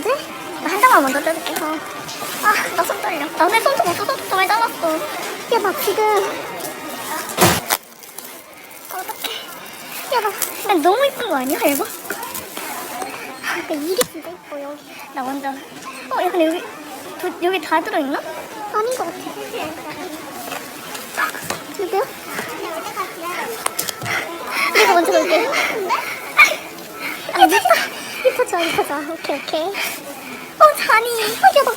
나한 장만 먼저 뜯을게. 어. 아, 나 손 떨려. 나 근데 손톱 없어서 좀 잘랐어. 야, 나 지금. 어떡해. 야, 나, 나 너무 이쁜 거 아니야, 이거? 아, 근데 이게 진짜 이뻐, 여기. 나 완전. 어, 야, 근데 여기, 도, 여기 다 들어있나? 아닌 것 같아. 저기요? 내가 먼저 볼게. 아, 됐다. 좋아, 이거 좋아. 오케이, 오케이. 어, 잔이. 어, 야, 너.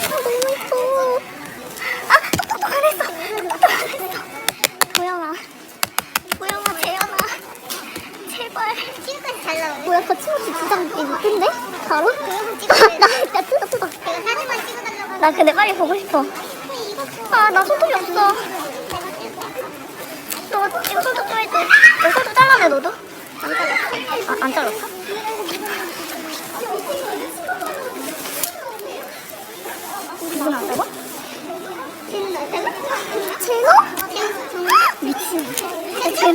아, 너무 이뻐. 아, 똑똑똑 안 했어. 똑똑똑 안 했어. 도영아. 도영아, 재현아. 제발. 지금까지 잘 나오네. 뭐야, 거침없이 두장 이쁜데? 바로? 나, 나 뜯어, 뜯어. 내가 사진만 찍어달라고. 나 근데 빨리 보고 싶어. 아, 나 손톱이 없어. 너 이거 손톱 좀 해줘. 너 손톱 잘라내, 너도? 아, 안 잘랐어? 누군 안 잡아? 제노? 미친. 야, 제,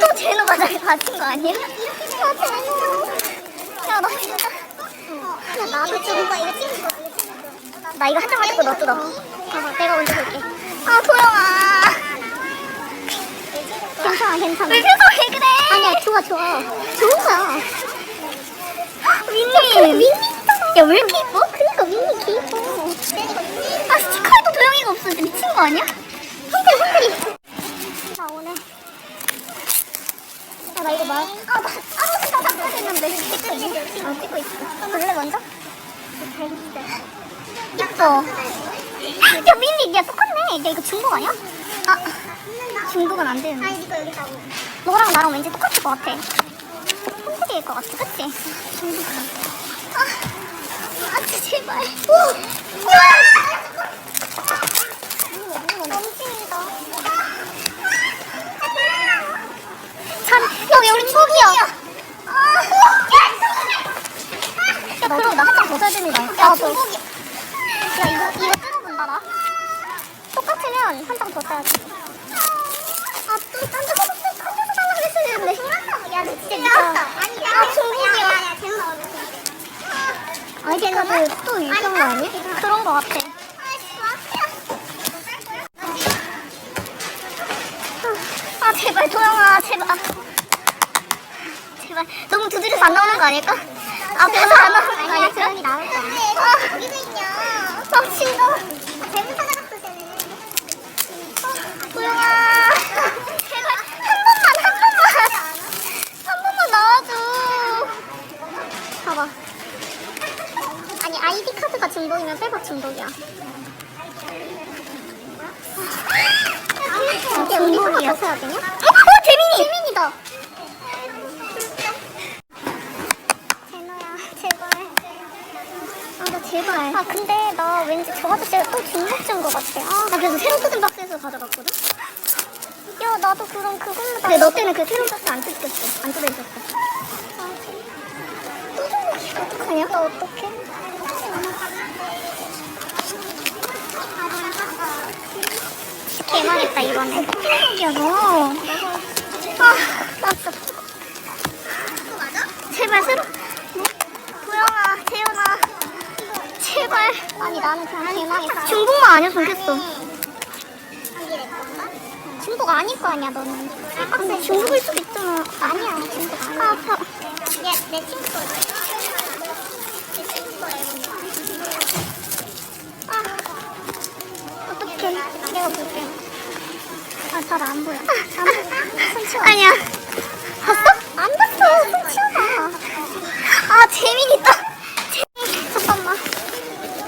또 제노가 날 받은 거 아니야? 아, 제노. 야, 나 진짜. 야, 나도 지금 거 이거 찍은 거. 나 이거 한 장만 찍고 너 뜯어. 내가 먼저 볼게. 아, 도영아. 괜찮아, 괜찮아. 왜 표정이 그래? 아니야, 좋아, 좋아. 좋은 거야. 윈니. 윈니 있잖아. 야, 왜 이렇게 이뻐? 그니까 윈니 개 이뻐. 아, 스티커에도 도영이가 없어. 미친 거 아니야? 형들이, 형들이. 나 오늘. 아, 나 이거 말. 아, 나 아무것도 다 잡고 있는데. 찍고 있어. 어, 찍고 있어. 볼래, 먼저? 이뻐. 야, 민니, 야, 똑같네. 야, 이거 중국 아니야? 아, 중국은 안 되는데. 아니, 이거 여기 있다고. 너랑 나랑 왠지 똑같을 것 같아. 한국일 것 같아, 그치? 중국. 아, 아, 제발. 오! 참, 야, 왜 우리 축이야? 야, 그럼 나 한장더 사야 됩니다. 야, 중국이. 야, 이거, 이거 뜯어본다, 나. 똑같으면 한 장더 사야지. 아, 또, 딴 데서, 딴 데서 달라고 했어야 되는데. 야, 너 진짜 미쳤다. 아니, 아, 중국이야. 야, 야, 재훈아, 얼른. 아이디카드 또 읽은 거 아니야? 그런 거 같아. 아, 제발, 도영아, 제발. 제발. 너무 두드려서 안 나오는 거 아닐까? 앞에서 안 나오는 거 아닐까? 재현이 나올 거 아? 아, 진짜. 쟤는. 도영아. 제발, 한 번만, 한 번만. 한 번만 나와줘. 봐봐. 아니 카드가 중독이면 빼박 중독이야. 이게 우리. 더 사야 되냐? 어, 재민이. 재민이다. 제노야, 제발. 아, 나 제발. 아, 근데 나 왠지 저 아저씨가 또 중독자인 것 같아. 아, 나 그래서 새로 뜯은 박스에서 가져갔거든. 야, 나도 그럼 그걸로. 근데 너 때문에 그 새로운 박스 안 뜯겼어. 안 뜯어있었어. 아, 또 중독이야. 어떡하냐? 나 어떡해? 개망했다 이번에. 야 너. 아, 나 진짜. 제발 새로. 도영아, 재현아. 제발. 아니 나는 그냥 개망했다. 중국만 아니었으면 좋겠어. 중국 아닐 거 아니야 너는. 근데 중국일 수도 있잖아. 아니야 중국 아니야. 아, 아파. 얘내 친구 거야. 내 친구 거야. 아, 어떡해. 내가 볼게. 아, 잘 안 보여. 안 보여. 손 치워. 아니야. 봤어? 안 봤어. 손 치워봐. 아, 재민이다. 재민. 잠깐만.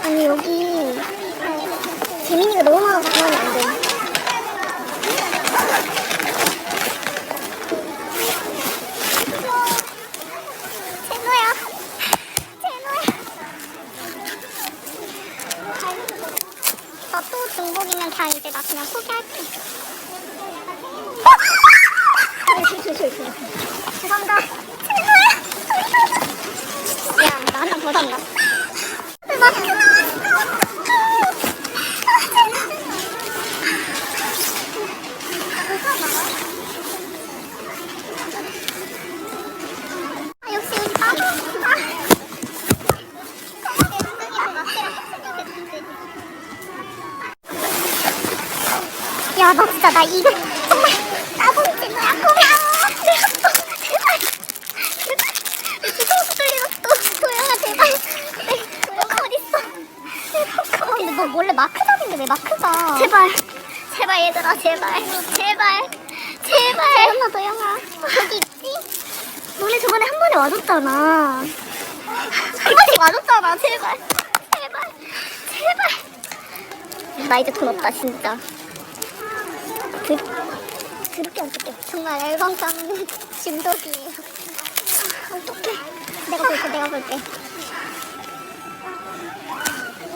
아니, 여기. 재민이가 너무 많아서 그러면 안 돼. 제노야. 제노야. 나 또 중복이면 그냥 이제 나 그냥 포기할게. 죄송합니다. 미안, 나 하나 더 산다. 마스크 나왔어. 아, 역시 우리 나도. 아, 야, 너 진짜 나 이거 정말 있는 거야. 고마워. 제발. 제발. 무서워서 떨리겠어. 도영아, 제발. 네, 도영아 어딨어? 어, 근데 너 원래 마크 잡인데 왜 마크가? 제발. 제발 얘들아, 제발. 제발. 제발. 도영아, 도영아. 여기 있지? 너네 저번에 한 번에 와줬잖아. 한 번씩 와줬잖아, 제발. 제발. 제발. 나 이제 돈 없다, 진짜. 쓸게. 정말 앨범상 중독이에요. 아, 어떡해. 내가 볼게, 내가 볼게.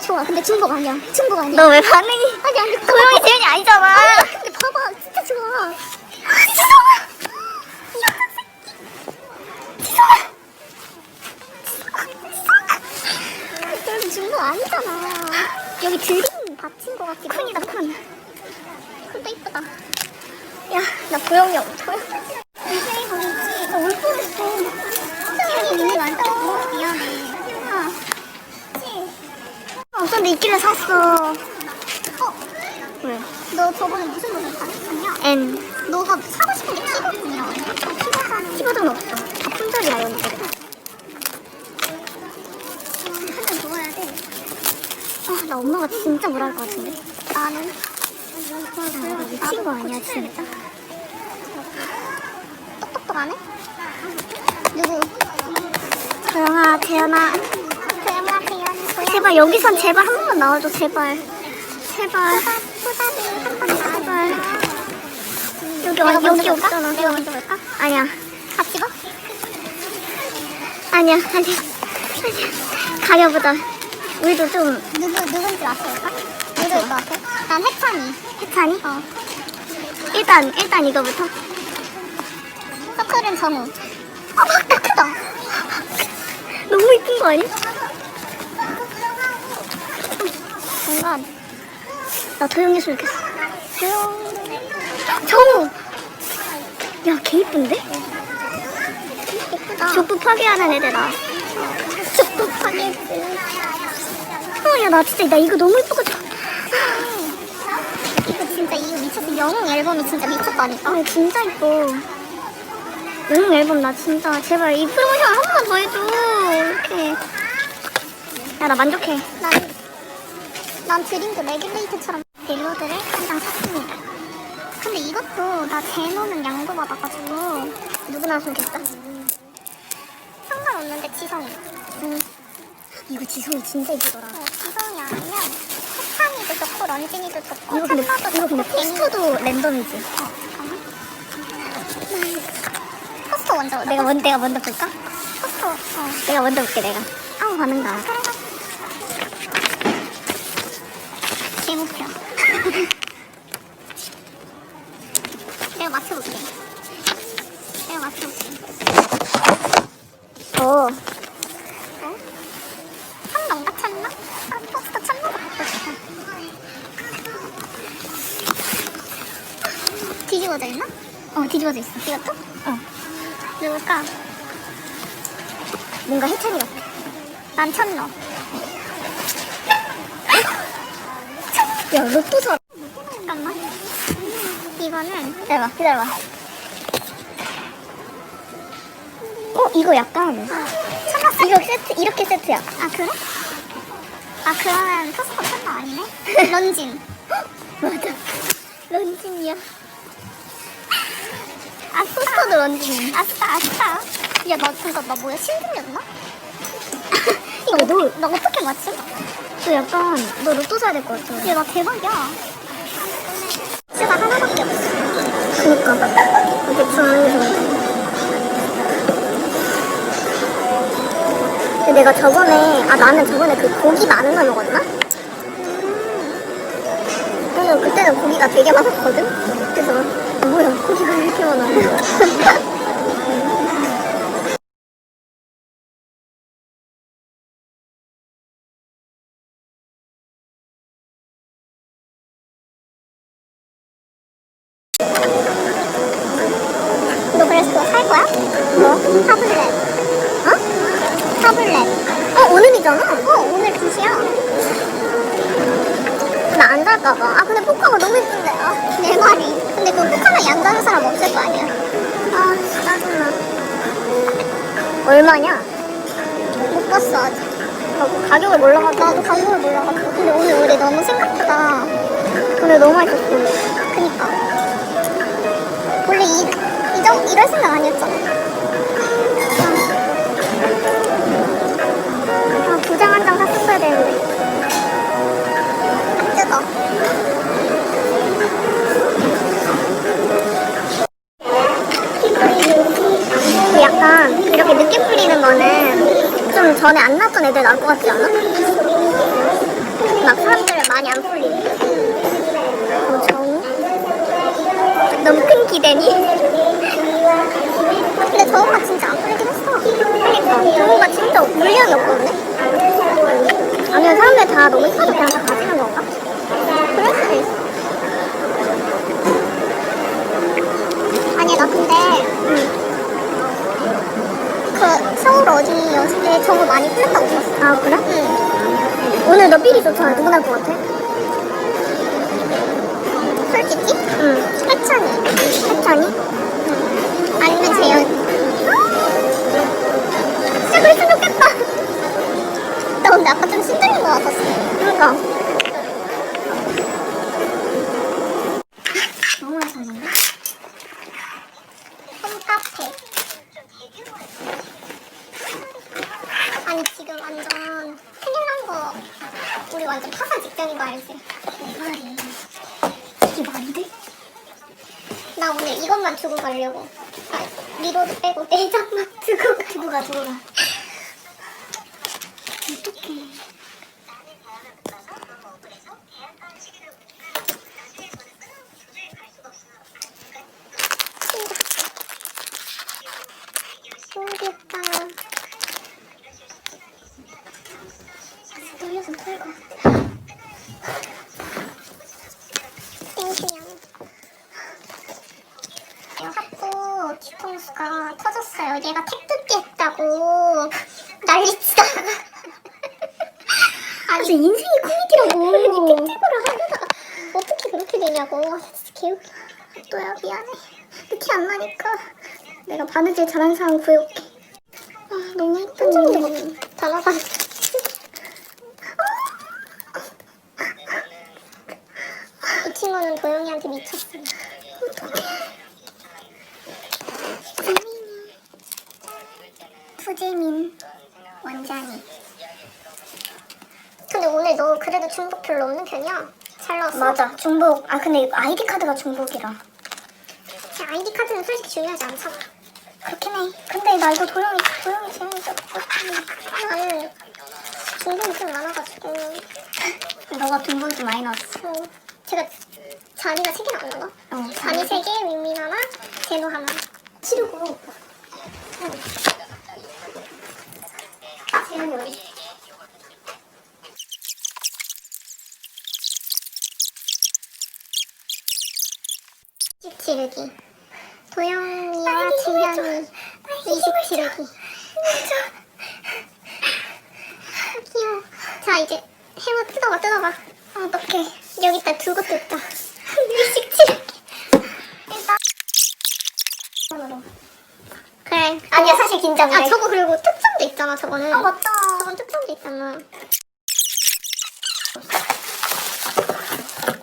좋아, 근데 중복 아니야. 중복 아니야. 너 왜 반응이? 아니, 아니, 도영이 재현이 아니잖아. 근데 봐봐, 진짜 좋아. 지성아! 여기 중복 아니잖아. 여기 드림 받친 거 같기도 큰이다, 큰. 큰도 이쁘다. 야, 나 보영이 없, 보영. 선생님 거기 있지? 나올 뻔했어. 선생님이 눈이 많다고. 미안해. 아, 그치? 어쩐데 있길래 샀어. 어? 왜? 너 저번에 무슨 노래 샀냐? N. 너가 사고 싶은 게 키보드냐? 키보드는 키보드는 없어. 다 품절이야 여기 지금. 한잔 더 와야 돼. 아, 나 엄마가 진짜 뭐랄 것 같은데. 나는 아, 미친 거 아니야 진짜. 똑똑똑 안 해? 누구? 조영아, 재현아. 조영아, 재현. 제발 여기선 제발 한 번만 나와줘 제발. 제발. 한번 나와줘. 여기 와, 여기 없잖아. 내가 먼저 볼까? 아니야. 같이 봐? 아니야, 아니야. 아니야. 가려보자. 우리도 좀 누구 누군지 맞춰볼까? 누구일 것 같아? 난 해찬이. 해찬이? 어. 일단 일단 이거부터. 서클은 정우. 아 막다 크다. 너무 이쁜 거 아니야? 뭔가 나 도영이었으면 좋겠어. 도영. 정우. 야, 개 이쁜데? 족부 파괴하는 애들아. 족부 파괴. 어, 야, 나 진짜, 나 이거 너무 이쁘거든. 이거 진짜, 이거 미쳤어. 영웅 앨범이 진짜 미쳤다니까. 아, 진짜 이뻐. 영웅 앨범 나 진짜, 제발 이 프로모션 한 번만 더 해줘. 이렇게. 야, 나 만족해. 난, 난 드림도 레귤레이트처럼 딜로드를 한 장 샀습니다. 근데 이것도 나 제노는 양도받아가지고 누구나 좋겠다. 상관없는데 지성이. 응. 이거 지성이 진짜 이쁘더라. 어, 지성이 아니면 세찬이도 좋고 런진이도 좋고 이거 근데 이거 근데 포스터도 랜덤이지. 어, 잠깐만. 포스터 먼저 내가 먼 내가 먼저 볼까? 포스터. 어. 내가 먼저 볼게 내가. 아무 반응 나. 개목표. 내가 맞춰볼게. 내가 맞춰볼게. 오. 어? 참나인가 참나? 아, 포스터 참나가 갖고 싶어. 뒤집어져 있나? 어, 뒤집어져 있어. 이것도? 어. 누굴까? 뭔가 해찬이 같아. 난 참너. 야, 로또 사. 잠깐만. 이거는 기다려봐, 기다려봐. 어, 이거 약간. 참나 이거 세트, 이렇게 세트야. 아, 그래? 아, 그러면 포스터 참나 아니네? 런진. 맞아. 런진이야. 아, 포스터도 런진. 아싸, 아싸. 야, 너 잠깐, 나 뭐야? 신분이었나? 이거 너, 너 어떻게 맞춰? 너 약간, 너 로또 사야 될 것 같아. 야, 나 대박이야. 진짜 나 하나밖에 없어. 그니까. 이게 중요한 게 근데 내가 저번에, 아, 나는 저번에 그 고기 많은 걸 먹었나? 그때는 고기가 되게 많았거든? 그래서, 아, 뭐야, 고기가 왜 이렇게 많아? 썼어. 그니까. 원래 이, 이 정, 이럴 생각 아니었잖아. 아, 부장 한 장 샀었어야 되는데. 뜨거. 그 약간 이렇게 늦게 풀리는 거는 좀 전에 안 나왔던 애들 나올 것 같지 않아? 막 사람들 많이 안 풀리는. 어, 정우? 너무 큰 기대니? 근데 정우가 진짜 안 풀리긴 했어. 그러니까 정우가 진짜 물량이 없거든? 아니면 사람들 다 너무 이뻐서 그냥 다 가지는 건가? 그럴 수도 있어. 아니야, 나 근데, 그, 서울 어린이였을 때 정우 많이 풀렸다고 들었어. 아, 그래? 응. 오늘 너 삘이 좋잖아. 누구 날것 같아? 솔직히? 응. 해찬이. 해찬이? 응. 아니면 재현. 진짜 그랬으면 좋겠다. 나 근데 아까 좀 신들린 것 같았어. 그러니까. 너무 맛있는데? 홈카페. 아니 지금 완전 큰일 난 거. 우리 완전 파산 직전인 거 알지? 말이. 이게 말이 돼? 나 오늘 이것만 주고 가려고. 아, 리로드 빼고 내장만 두고 가. 두고 가, 두고 가. 어떡해. 모르겠다. 돌려서 털고. 땡큐냥. 학부 뒤통수가 터졌어요. 얘가 택 뜯겠다고 난리치다. 아니 인생이 코미디라고. 택택으로 하려다가 어떻게 그렇게 되냐고. 아, 진짜 개웃겨. 또야 미안해. 느낌 안 나니까 내가 바느질 잘하는 사람 구해올게. 아 너무 예쁜 다 나가네. 이 친구는 도영이한테 미쳤어. 투재민. 원장이. 근데 오늘 너 그래도 중복 별로 없는 편이야. 잘 나왔어. 맞아 중복 아 근데 이거 아이디 카드가 중복이라 아이디 카드는 솔직히 중요하지 않잖아. 그렇긴 해 근데 나 이거 도영이 도영이 재밌어 나는 중복이 좀 많아가지고. 너가 중복이 좀 많이 나왔어 어, 제가 잔이가 세 개 나 왔나 봐. 어 잔이 세 개, 윈민 하나, 제노 하나. 치르고. 어디? 집 치르기. 도영이와 재현이 이식 치르기. 귀여워. 자 이제 해머 뜯어봐 뜯어봐. 어떡해. 여기다 두고 뜯자. 일식 치르기. 일단. 그래. 아니야 사실 긴장돼 아 저거 그리고 특전도 있잖아 저거는. 아, 맞다. 저건 특전도 있잖아.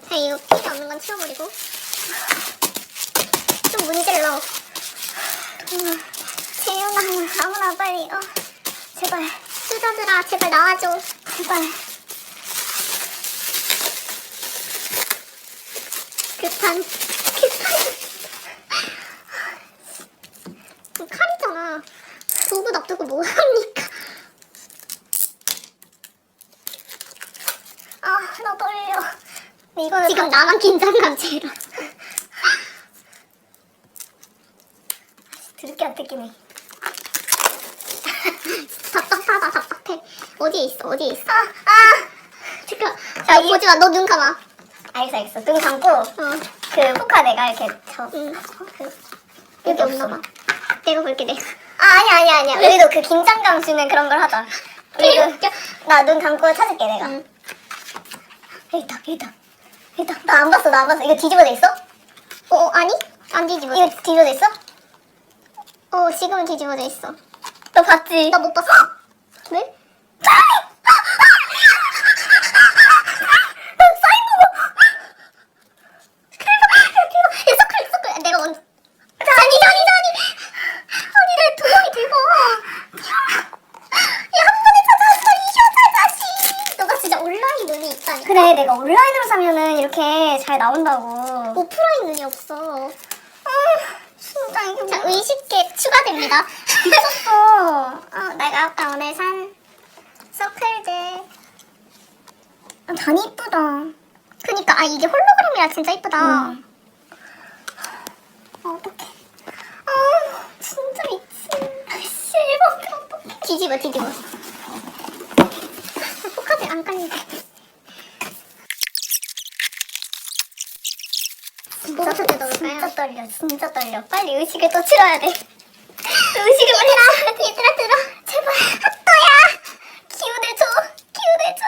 자 이거 필요 없는 건 치워버리고. 좀 문질러. 재현아 아무나 빨리 어 제발 수저들아 제발 나와줘. 제발. 급한 급한. 그 칼이잖아. 두부 놔두고 뭐합니까? 아 나 떨려. 이거는 지금 나만 긴장감 제로 드럽게 안 뜯기네 답답하다 답답해 어디에 있어 어디에 있어 아, 아. 잠깐 자 보지 마 너 눈 감아 알겠어 알겠어 눈 감고 어 그 포카 내가 이렇게 저 응. 여기 없나 봐 내가 볼게 내가 아, 아니야, 아니야, 아니야. 우리도 그 긴장감 주는 그런 걸 하자. 우리도, 나눈 감고 찾을게, 내가. 응. 여기 있다, 여기 있다. 여기 있다. 나 안 봤어, 나 안 봤어. 이거 뒤집어져 있어? 어 아니 안 뒤집어져. 이거 뒤집어져 있어? 어, 지금은 뒤집어져 있어. 너 봤지? 나 못 봤어. 네? 그래 내가 온라인으로 사면은 이렇게 잘 나온다고 오프라인 눈이 없어. 아, 진짜 이게 자, 의식계 추가됩니다. 미쳤어 어, 내가 아까 오늘 산 서클들. 아, 잔이 이쁘다 그니까, 아, 이게 홀로그램이라 진짜 이쁘다. 응. 어, 어떡해. 아, 진짜 미친. 실버 어떡해. 뒤집어, 뒤집어. 포카드 안 깔린다. 뭐부터 뜯어볼까요? 진짜 떨려 진짜 떨려 빨리 의식을 또 치러야 돼 의식을 빨리 얘들아 들어 제발 핫도야 기운을 줘 기운을 줘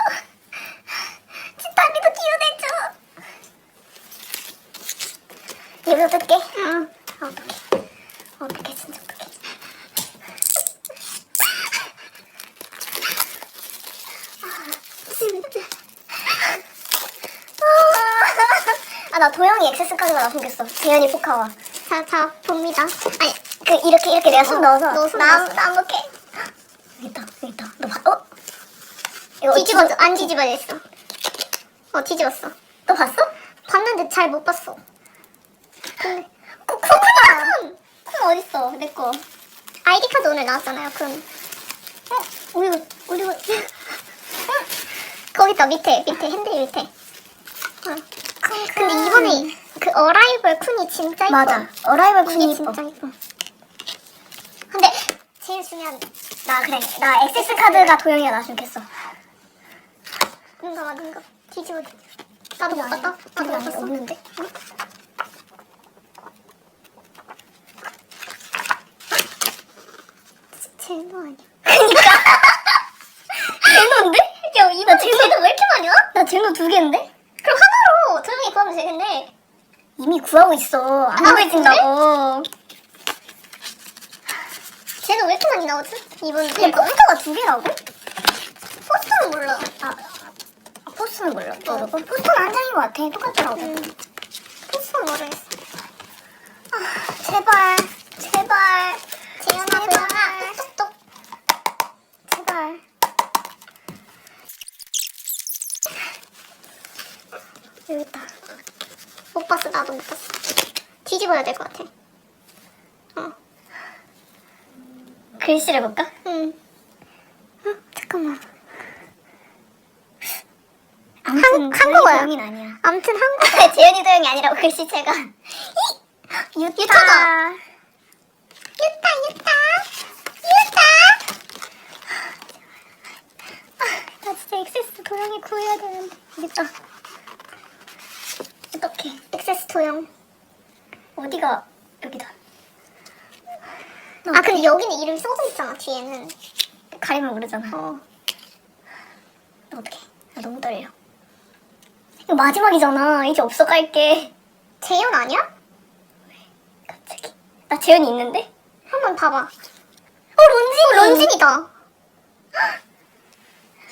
지탄이도 이거 뜯게. 응 어떡해 어떡해 진짜 어떡해. 아나 도영이 액세스 카드가 나 생겼어. 재현이 포카와. 자, 자 봅니다. 아니 그 이렇게 이렇게 내가 손 넣어서 넣어서 나. 나 못해. 여기 있다 여기 있다. 너 봐? 어? 이거 뒤집어져 안 뒤집어져 있어. 어 뒤집었어. 너 봤어? 봤는데 잘 못 봤어 어, 쿤이야 쿤! 쿤 어딨어? 내 거. 아이디 카드 오늘 나왔잖아요 쿤 어? 우리 우리 이거 거기 있다 밑에 밑에 핸들 밑에. 어. 근데 쿤. 이번에 그 어라이벌 쿤이 진짜 이뻐. 맞아. 어라이벌 쿤이 진짜 이뻐. 근데 제일 중요한 나 그래. 나 액세스 카드가 도영이가 나 좋겠어. 눈가 봐 눈가 뒤집어 나도 못 봤다? 나도 못 봤어? 없는데? 제노 아니야 제노인데? 야 이번 제노 왜 이렇게 많이 제노 두 개인데? 그럼 하나로 조용히 구하면 되겠네 이미 구하고 있어. 안 아, 구해진다고. 쟤는 왜 이렇게 많이 나오지? 이번 근데 포스터가 두 개라고? 포스터는 몰라. 아 포스는 몰라. 저도 포스터는 한 장인 것 같아. 똑같더라고. 음, 포스터는 모르겠어. 아, 제발 재현아 제발. 재현아 똑똑똑 제발 여기 있다 못 봤어 나도 못 봤어 뒤집어야 될 것 같아 어. 글씨를 볼까? 응. 어, 잠깐만. 아무튼 한국어야. 아니야 아무튼 한국 재현이 도영이 아니라고 글씨체가 유타 유타다. 유타 유타 유타. 나 진짜 액세스 도영이 구해야 되는데 여기다. 어떡해. 액세스 도형. 어디가 여기다 아 근데 여기는 이름 써져 있잖아 뒤에는. 가리면 모르잖아 어. 나 어떡해 나 너무 떨려 이거 마지막이잖아 이제 없어 깔게 재현 아니야? 갑자기 나 재현이 있는데? 한번 봐봐. 어 런쥔이 런쥔이다.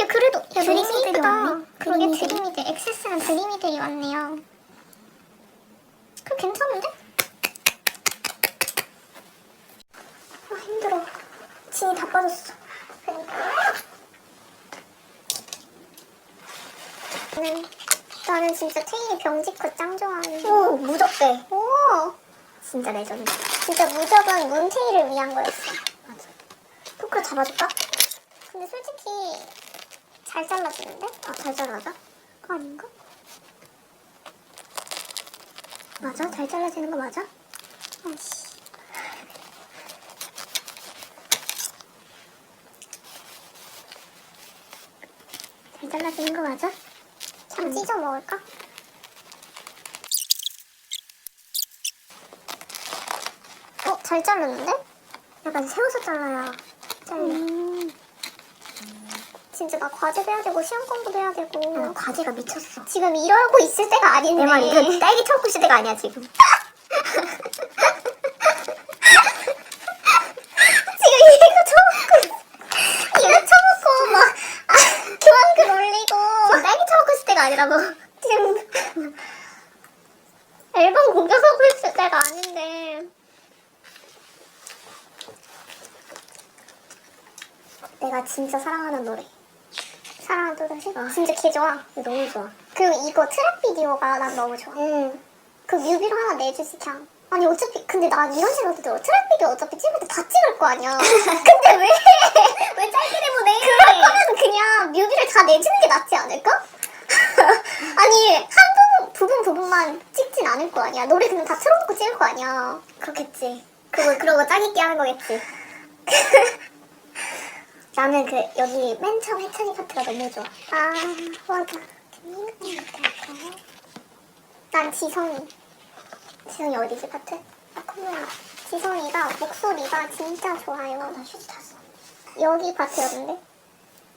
야 그래도 야 드림이들이 이쁘다. 그러게 드림이들. 드림이들 액세스는 드림이들이 왔네요. 그 괜찮은데? 아 힘들어 진이 다 빠졌어 나는, 나는 진짜 테일이 병지코 짱 좋아하는데. 오 무적대 오! 진짜 레전드 진짜 무적은 문테일을 위한 거였어. 맞아 포크 잡아줄까? 근데 솔직히 잘 잘라주는데? 아 잘 잘라져? 그거 아닌가? 맞아? 잘 잘라지는 거 맞아? 아이씨. 잘 잘라지는 거 맞아? 참 찢어 먹을까? 어? 잘 자르는데? 약간 세워서 잘라야 잘려 음. 진짜 나 과제도 해야 되고 시험 공부도 해야 되고 어, 과지가 미쳤어 지금 이러고 있을 때가 아닌데 내 말이 그 딸기 처먹고 있을 때가 아니야 지금 때가 아니라고. 지금 앨범 공격하고 있을 때가 아닌데. 내가 진짜 사랑하는 노래. 사랑하는 노래? 진짜 개 좋아. 너무 좋아. 그리고 이거 트랩 비디오가 난 너무 좋아. 응. 그 뮤비로 하나 내주지 그냥. 아니 어차피 근데 난 이런 생각도 들어. 트랩 비디오 어차피 찍을 때 다 찍을 거 아니야. 근데 왜? 왜 짧게 내보내? 그럴 거면 그냥 뮤비를 다 내주는 게 낫지 않을까? 아니 한 부분 부분 부분만 찍진 않을 거 아니야. 노래 그냥 다 틀어놓고 찍을 거 아니야. 그렇겠지. 그거 그러고 짱있게 하는 거겠지. 나는 그 여기 맨 처음 해찬이 파트가 너무 좋아. 아 맞아. 난 지성이. 지성이 어디지 파트? 아, 그러면 지성이가 목소리가 진짜 좋아요. 나 슈트 탔어. 여기 파트였는데?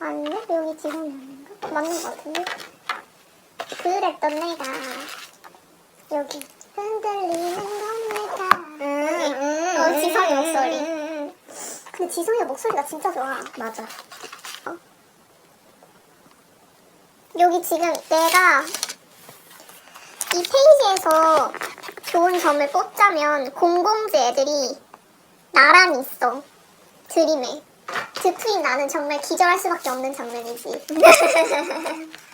아닌데? 여기 지성이 아닌가? 맞는 것 같은데? 그랬던 내가. 여기 흔들리는 건 내가 음, 어, 지성이 목소리. 근데 지성이 목소리가 진짜 좋아. 맞아. 여기 지금 내가 이 페이지에서 좋은 점을 뽑자면 공공주 애들이 나란히 있어. 드림에. 드프인 나는 정말 기절할 수밖에 없는 장면이지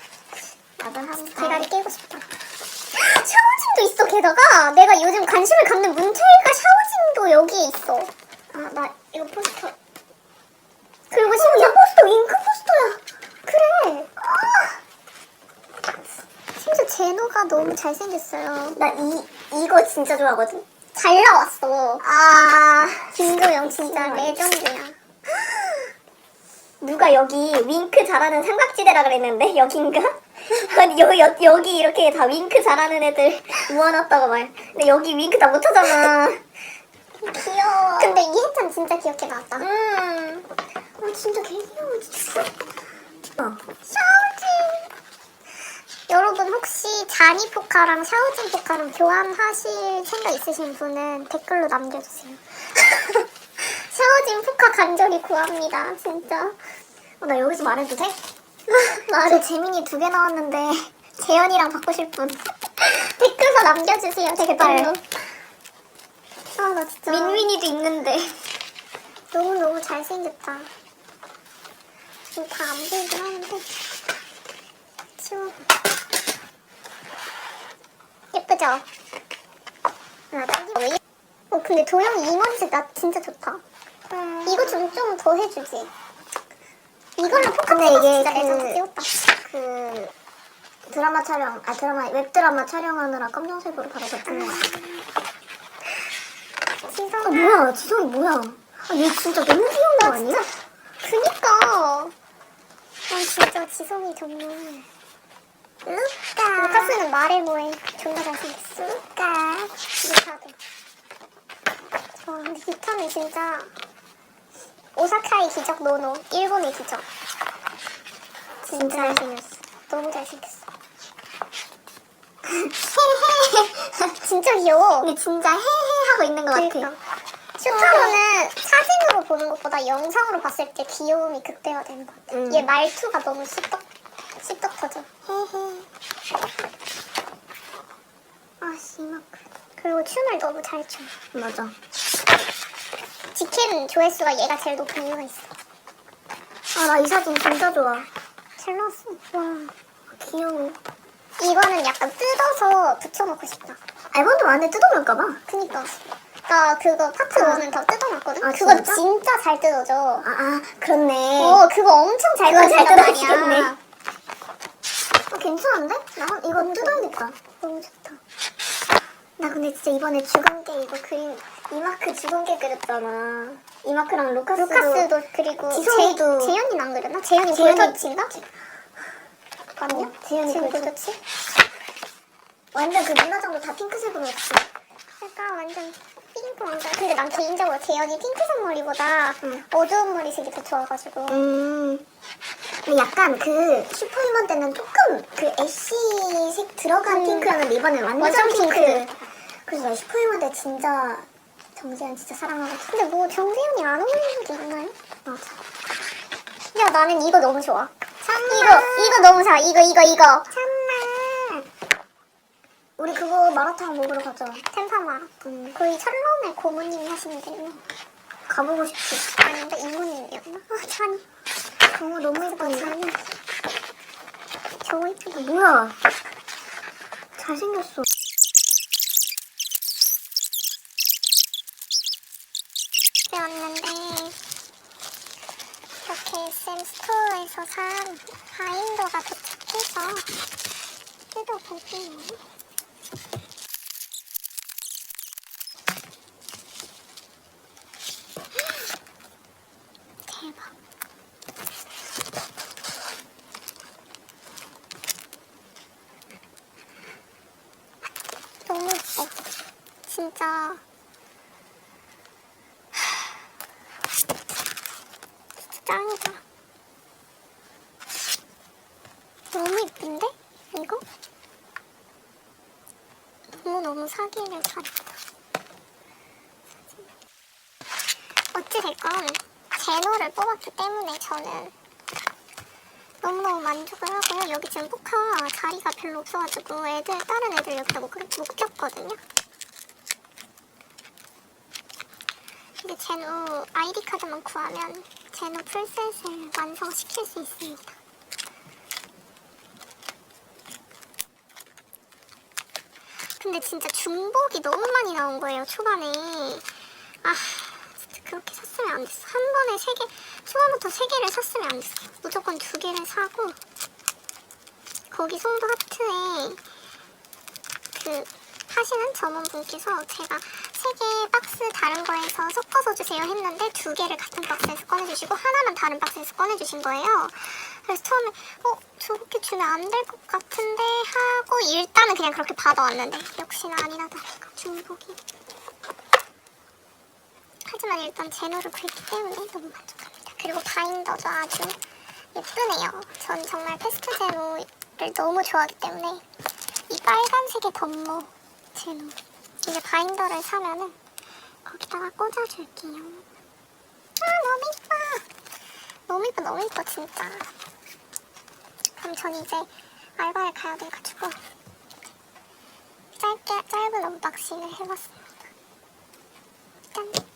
대가리 깨고 싶다 샤오진도 있어 게다가 내가 요즘 관심을 갖는 문태일과 샤오진도 여기에 있어 아, 나 이거 포스터. 그리고 심지어 포스터 윙크 포스터야 그래 아. 심지어 제노가 너무 잘생겼어요 나 이, 이거 진짜 좋아하거든. 잘 나왔어 아, 김도영 진짜. 레전드야 누가 여기 윙크 잘하는 삼각지대라 그랬는데 여긴가? 아니 여기 여, 여기 이렇게 다 윙크 잘하는 애들 모아놨다고 말. 근데 여기 윙크 다 못하잖아. 귀여워 근데 이해찬 진짜 귀엽게 나왔다 음. 아 진짜 개 귀여워 진짜. 어. 샤오진 여러분 혹시 자니 포카랑 샤오진 포카랑 교환하실 생각 있으신 분은 댓글로 남겨주세요 샤오진 포카 간절히 구합니다 진짜 어, 나 여기서 말해도 돼? 말해 저 재민이 두 개 나왔는데 재현이랑 바꾸실 분. 댓글로 남겨주세요 댓글로. 아나 진짜 민민이도 있는데. 너무너무 잘생겼다 지금 다안 보이긴 하는데 치워 예쁘죠? 왜? 어 근데 도영이 이 머리색 나 진짜 좋다 이거 좀 좀 더 해주지 이걸로 포카 근데 찍어 이게 진짜 그- 레전드 찍었다 그 드라마 촬영, 아 드라마 웹 드라마 촬영하느라 검정색으로 바로 덮은 거 같아. 지성 아 뭐야, 지성이 뭐야? 아, 얘 진짜 너무 귀여운 거 아니야? 그니까 난 진짜 지성이 정말 루카. 루카스는 말해 뭐해 존나 잘생겼어 루카. 루카도 와 근데 유타는 진짜 오사카의 기적 노노 일본의 기적 진짜 잘생겼어 너무 잘생겼어 진짜 귀여워 근데 진짜 헤헤 하고 있는 것. 같아. 슈타로는 사진으로 보는 것보다 영상으로 봤을 때 귀여움이 극대화 되는 것 같아. 음. 얘 말투가 너무 씹덕, 씹덕 터져. 헤헤. 아, 씨막. 그리고 춤을 너무 잘 춰. 맞아. 지켄 조회수가 얘가 제일 높은 이유가 있어. 아, 나 이 사진 진짜 좋아. 잘 나왔어. 와. 귀여워. 이거는 약간 뜯어서 붙여놓고 싶다. 앨범도 안에 뜯어놓을까봐. 그니까. 나 그거 파트 아. 1은 다 뜯어놨거든? 아, 그거 진짜? 진짜? 잘 뜯어져. 아, 아, 그렇네. 어, 그거 엄청 잘 그거 잘 뜯어진단 뜯어지겠네. 말이야. 어, 괜찮은데? 나 이거 뜯어야겠다. 너무 좋다. 나 근데 진짜 이번에 주근깨 이거 그림 이마크 주근깨 그렸잖아. 이마크랑 루카스도. 루카스도 그리고 지성이도. 제, 재현이는 안 그렸나? 재현이 재현이- 골터치인가? 맞냐? 어, 재현이 재현이 골터치. 완전 그 눈화장도 다 핑크색으로 했지. 약간 완전 핑크 왕자. 근데 난 개인적으로 재현이 핑크색 머리보다 응. 어두운 머리색이 더 좋아가지고. 음. 근데 약간 그 슈퍼히먼 때는 조금 그 애쉬색 들어간 음. 핑크였는데 이번에 완전, 완전 핑크. 핑크. 그래서 나 슈퍼히먼 때 진짜 정재현 진짜 사랑하고. 근데 뭐 정재현이 안 어울리는 게 있나요? 맞아. 야 나는 이거 너무 좋아. 참나. 이거 이거 너무 좋아. 이거 이거 이거. 참나. 우리 그거 마라탕 먹으러 가자. 템파 마라탕. 거의 철롬의 고모님이 하시는데요. 가보고 싶지. 아닌데 이모님이었나? 아 찬이. 정우 너무 예뻐 찬이. 정우 예쁘다. 뭐야? 잘생겼어. 왔는데 이렇게 SM 스토어에서 산 바인더가 도착해서 뜯어보세요. 대박. 너무 예뻐. 진짜. 진짜 짱이다. 너무 이쁜데? 이거? 너무너무 사기를 잘했다. 어찌됐건 제노를 뽑았기 때문에 저는 너무너무 만족을 하고요. 여기 지금 포카 자리가 별로 없어가지고 애들, 다른 애들 여기다 못, 못 꼈거든요. 근데 제노 아이디 카드만 구하면 제노 풀셋을 완성시킬 수 있습니다. 근데 진짜 중복이 너무 많이 나온 거예요, 초반에. 아, 진짜 그렇게 샀으면 안 됐어. 한 번에 세 개, 초반부터 세 개를 샀으면 안 됐어. 무조건 두 개를 사고, 거기 송도 하트에 그 하시는 점원분께서 제가 세 개 박스 다른 거에서 섞어서 주세요 했는데 두 개를 같은 박스에서 꺼내주시고 하나만 다른 박스에서 꺼내주신 거예요. 그래서 처음에 어 저렇게 주면 안 될 것 같은데 하고 일단은 그냥 그렇게 받아왔는데 역시나 아니나 다를까 중복이. 하지만 일단 제 노를 구했기 때문에 너무 만족합니다. 그리고 바인더도 아주 예쁘네요. 전 정말 페스트 제노를 너무 좋아하기 때문에 이 빨간색의 덤모 제노 이제 바인더를 사면은 거기다가 꽂아줄게요. 아 너무 이뻐. 너무 이뻐 너무 이뻐 진짜. 그럼 전 이제 알바를 가야 돼가지고 짧게 짧은 언박싱을 해봤습니다. 짠.